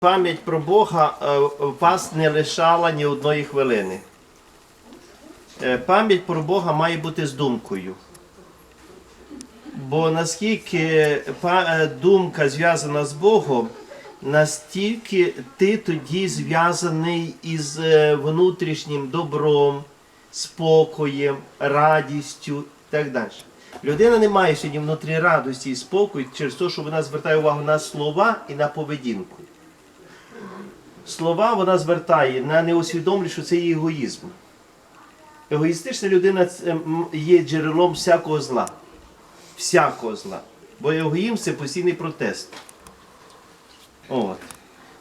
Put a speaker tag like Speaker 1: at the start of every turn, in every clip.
Speaker 1: Пам'ять про Бога е, вас не лишала ні одної хвилини. Е, Пам'ять про Бога має бути з думкою. Бо наскільки е, думка зв'язана з Богом, настільки ти тоді зв'язаний із внутрішнім добром, спокоєм, радістю і так далі. Людина не має сьогодні внутрі радості і спокою через те, що вона звертає увагу на слова і на поведінку. Слова вона звертає на неусвідомлює, що це є егоїзм. Егоїстична людина є джерелом всякого зла. Всякого зла. Бо егоїзм це постійний протест. От.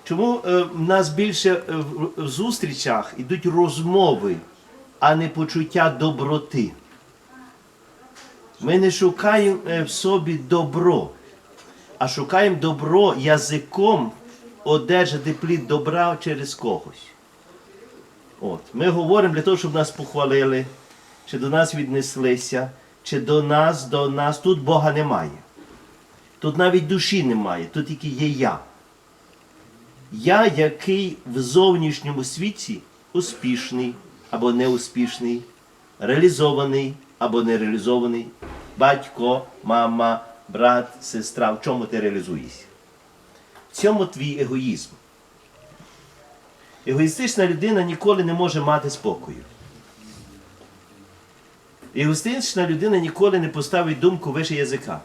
Speaker 1: Чому е, в нас більше е, в, в зустрічах йдуть розмови, а не почуття доброти? Ми не шукаємо е, в собі добро, а шукаємо добро язиком одержати плід добра через когось. От. Ми говоримо для того, щоб нас похвалили, чи до нас віднеслися, чи до нас, до нас. Тут Бога немає. Тут навіть душі немає, тут тільки є я. Я, який в зовнішньому світі успішний або неуспішний, реалізований або нереалізований, батько, мама, брат, сестра, в чому ти реалізуєшся? В цьому твій егоїзм. Егоїстична людина ніколи не може мати спокою. Егоїстична людина ніколи не поставить думку вище язика.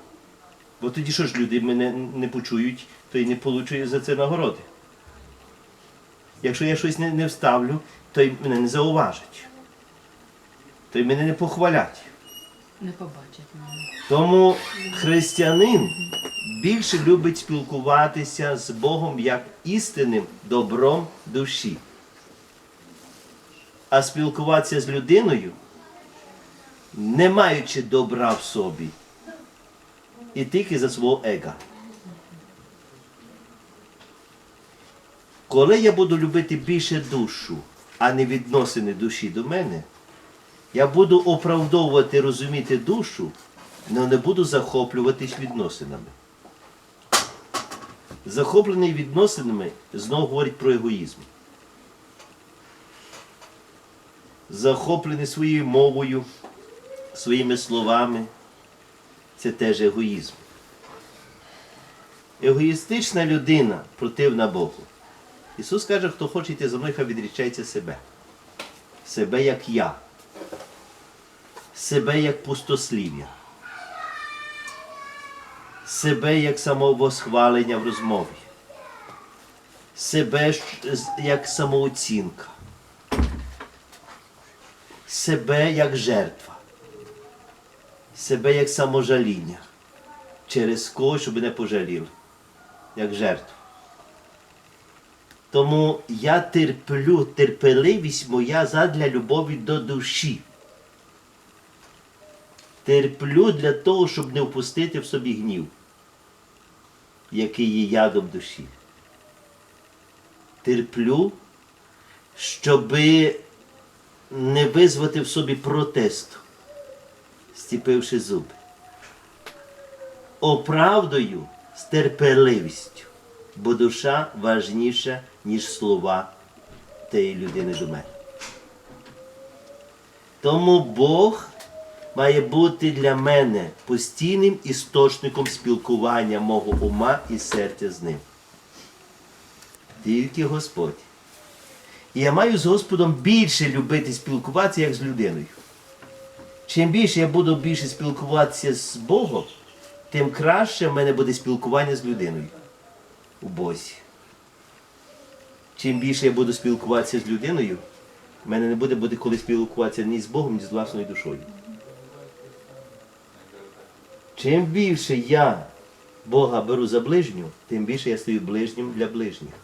Speaker 1: Бо тоді що ж люди мене не почують, то й не получують за це нагороди. Якщо я щось не, не вставлю, то й мене не зауважать. То й мене не похвалять.
Speaker 2: Не побачить мене.
Speaker 1: Тому християнин більше любить спілкуватися з Богом як істинним добром душі. А спілкуватися з людиною, не маючи добра в собі, і тільки за свого ега. Коли я буду любити більше душу, а не відносини душі до мене, я буду оправдовувати, розуміти душу, але не буду захоплюватись відносинами. Захоплений відносинами знову говорить про егоїзм. Захоплений своєю мовою, своїми словами це теж егоїзм. Егоїстична людина противна Богу. Ісус каже, хто хоче йти за мною, хай відрічається себе. Себе як я. Себе як пустослів'я. Себе як самовосхвалення в розмові. Себе як самооцінка. Себе як жертва. Себе як саможаління. Через кого, щоб не пожаліли. Як жертва. Тому я терплю, терпеливість моя задля любові до душі. Терплю для того, щоб не впустити в собі гнів, який є ядом душі. Терплю, щоби не визвати в собі протесту, стіпивши зуби. Оправдою з терпеливістю, бо душа важніша, ніж слова тієї людини до мене. Тому Бог має бути для мене постійним істочником спілкування мого ума і серця з ним. Тільки Господь. І я маю з Господом більше любити спілкуватися, як з людиною. Чим більше я буду більше спілкуватися з Богом, тим краще в мене буде спілкування з людиною у Бозі. Чим більше я буду спілкуватися з людиною, в мене не буде, буде коли спілкуватися ні з Богом, ні з власною душою. Чим більше я Бога беру за ближню, тим більше я стаю ближнім для ближніх.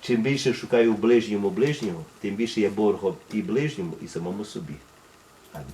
Speaker 1: Чим більше шукаю в ближньому ближнього, тим більше я боргом і ближньому, і самому собі. Амінь.